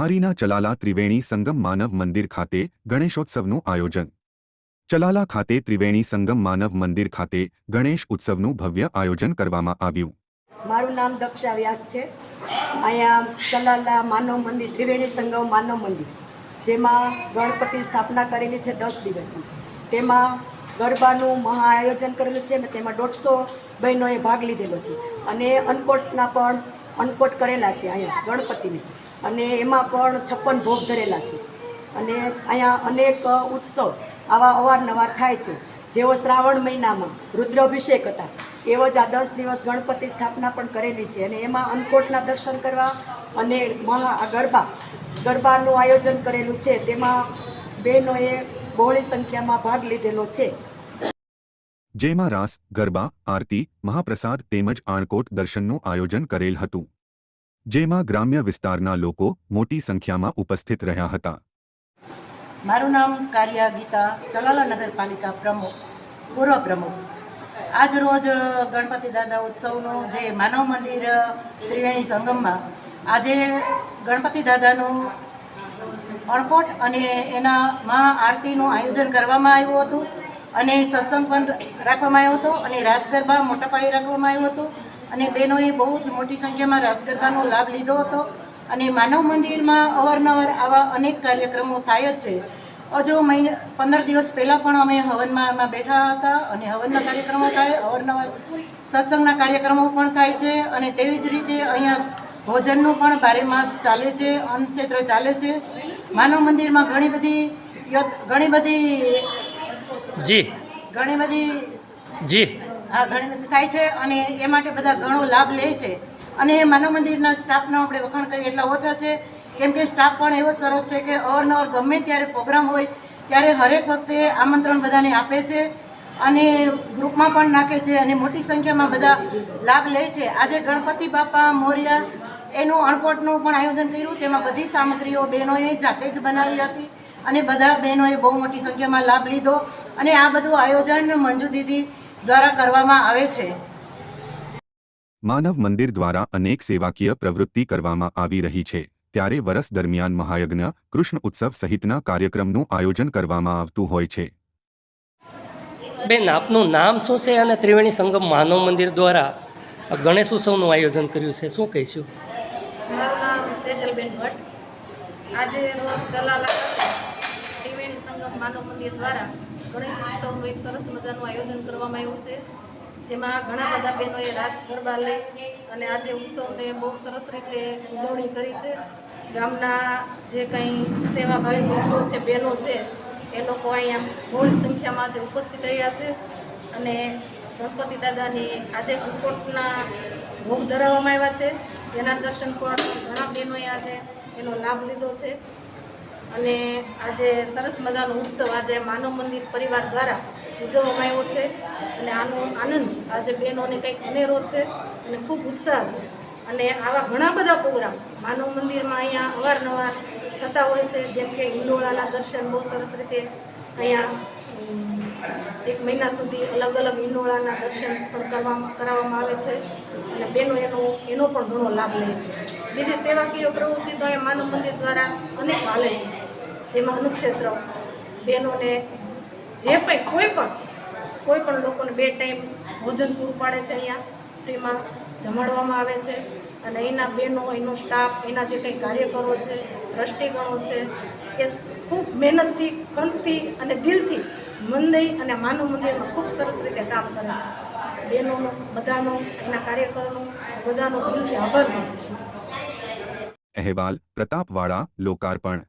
નવસારીના ચલાલા ત્રિવેણી સંગમ માનવ મંદિર ખાતે ગણેશોત્સવનું આયોજન. ચલાલા ખાતે ત્રિવેણી સંગમ માનવ મંદિર ખાતે ગણેશ ઉત્સવનું ભવ્ય આયોજન કરવામાં આવ્યું. મારું નામ દક્ષા વ્યાસ છે. અહીંયા ચલાલા માનવ મંદિર, ત્રિવેણી સંગમ માનવ મંદિર, જેમાં ગણપતિ સ્થાપના કરેલી છે દસ દિવસની. તેમાં ગરબાનું મહા આયોજન કરેલું છે તેમાં દોઢસો બહેનોએ ભાગ લીધેલો છે. અને અન્નકોટના પણ અન્નકોટ કરેલા છે અહીંયા ગણપતિને. અને એમાં પણ છપ્પન ભોગ ધરેલા છે. અને અહીંયા અનેક ઉત્સવ આવા અવારનવાર થાય છે. જેવો શ્રાવણ મહિનામાં રુદ્રાભિષેક હતા એવો જ આ દસ દિવસ ગણપતિ સ્થાપના પણ કરેલી છે અને એમાં અન્નકોટના દર્શન કરવા અને મહા ગરબા, ગરબાનું આયોજન કરેલું છે. તેમાં બહેનોએ બહોળી સંખ્યામાં ભાગ લીધેલો છે. જેમાં રાસ, ગરબા, આરતી, મહાપ્રસાદ તેમજ આણકોટ દર્શનનું આયોજન કરેલ હતું. જેમાં ગ્રામ્ય વિસ્તારના લોકો મોટી સંખ્યામાં ઉપસ્થિત રહ્યા હતા. મારું નામ કાર્યા ગીતા ચલાલા નગરપાલિકા પ્રમુખ, પૂર્વ પ્રમુખ. આજ રોજ ગણપતિ દાદા ઉત્સવનું જે માનવ મંદિર ત્રિવેણી સંગમમાં આજે ગણપતિ દાદાનું અણકોટ અને એના આરતીનું આયોજન કરવામાં આવ્યું હતું અને સત્સંગ પણ રાખવામાં આવ્યો હતો અને રાસ ગરબા મોટા પાયે રાખવામાં આવ્યો હતો. અને બહેનોએ બહુ જ મોટી સંખ્યામાં રાસ ગરબાનો લાભ લીધો હતો. અને માનવ મંદિરમાં અવારનવાર આવા અનેક કાર્યક્રમો થાય જ છે. હજુ મહિને પંદર દિવસ પહેલાં પણ અમે હવનમાં એમાં બેઠા હતા અને હવનના કાર્યક્રમો થાય અવારનવાર સત્સંગના કાર્યક્રમો પણ થાય છે અને તેવી જ રીતે અહીંયા ભોજનનું પણ ભારે માસ ચાલે છે અન્નક્ષેત્ર ચાલે છે. માનવ મંદિરમાં ઘણી બધી ઘણી બધી જી. ઘણી બધી જી. હા ઘણી થાય છે અને એ માટે બધા ઘણો લાભ લે છે. અને માનવ મંદિરના સ્ટાફનો આપણે વખાણ કરીએ એટલા ઓછા છે. કેમ કે સ્ટાફ પણ એવો સરસ છે કે અવારનવાર ગમે ત્યારે પ્રોગ્રામ હોય, ત્યારે હરેક વખતે આમંત્રણ બધાને આપે છે અને ગ્રુપમાં પણ નાખે છે અને મોટી સંખ્યામાં બધા લાભ લે છે. આજે ગણપતિ બાપા મોર્યા એનું અણકોટનું પણ આયોજન કર્યું. તેમાં બધી સામગ્રીઓ બહેનોએ જાતે જ બનાવી હતી અને બધા બહેનોએ બહુ મોટી સંખ્યામાં લાભ લીધો. અને આ બધું આયોજન મંજુ દીદી દ્વારા કરવામાં આવે છે. માનવ મંદિર દ્વારા અનેક સેવાકીય પ્રવૃત્તિ કરવામાં આવી રહી છે. ત્યારે વરસ દરમિયાન મહાયજ્ઞ કૃષ્ણ ઉત્સવ સહિતના કાર્યક્રમનું આયોજન કરવામાં આવતું હોય છે. બેન આપનું નામ શું છે અને ત્રિવેણી સંગમ માનવ મંદિર દ્વારા ગણેશ ઉત્સવનું આયોજન કર્યું છે? શું કહીશું? મારું નામ સેજલબેન ભટ્ટ. આજે રોજ ચલાલા સંગમ માનવ મંદિર દ્વારા ગણેશ ઉત્સવનું એક સરસ મજાનું આયોજન કરવામાં આવ્યું છે. જેમાં ઘણા બધા બહેનોએ રાસ, ગરબા લઈ અને આજે ઉત્સવને બહુ સરસ રીતે ઉજવણી કરી છે. ગામના જે કંઈ સેવાભાવી ભક્તો છે, બહેનો છે, એ લોકો અહીંયા બહોળી સંખ્યામાં આજે ઉપસ્થિત રહ્યા છે. અને ગણપતિ દાદાની આજે અંકોટના ભોગ ધરાવવામાં આવ્યા છે. જેના દર્શન પણ ઘણા બહેનોએ આજે એનો લાભ લીધો છે. અને આજે સરસ મજાનો ઉત્સવ આજે માનવ મંદિર પરિવાર દ્વારા ઉજવવામાં આવ્યો છે. અને આનો આનંદ, આજે બહેનોને કંઈક અનેરો છે અને ખૂબ ઉત્સાહ છે. અને આવા ઘણા બધા પ્રોગ્રામ માનવ મંદિરમાં અહીંયા અવારનવાર થતા હોય છે. જેમ કે હિંડોળાના દર્શન બહુ સરસ રીતે અહીંયા એક મહિના સુધી અલગ અલગ હિંડોળાના દર્શન પણ કરવામાં કરાવવામાં આવે છે અને બહેનો એનો એનો પણ ઘણો લાભ લે છે. બીજી સેવાકીય પ્રવૃત્તિ તો એ માનવ મંદિર દ્વારા અનેક હાલે છે. જેમાં અનુક્ષેત્ર બહેનોને જે કંઈ કોઈ પણ કોઈ પણ લોકોને બે ટાઈમ ભોજન પૂરું પાડે છે અહીંયા, ફ્રીમાં જમાડવામાં આવે છે. અને એના બહેનો એનો સ્ટાફ એના જે કંઈ કાર્યકરો છે, દ્રષ્ટિગણો છે, એ ખૂબ મહેનતથી, કંતથી અને દિલથી મંદિર અને માનવ મંદિરમાં ખૂબ સરસ રીતે કામ કરે છે. બહેનોનો, બધાનો, એના કાર્યકરોનો, બધાનો દિલથી આભાર માનું છું. અહેવાલ પ્રતાપવાળા લોકાર્પણ.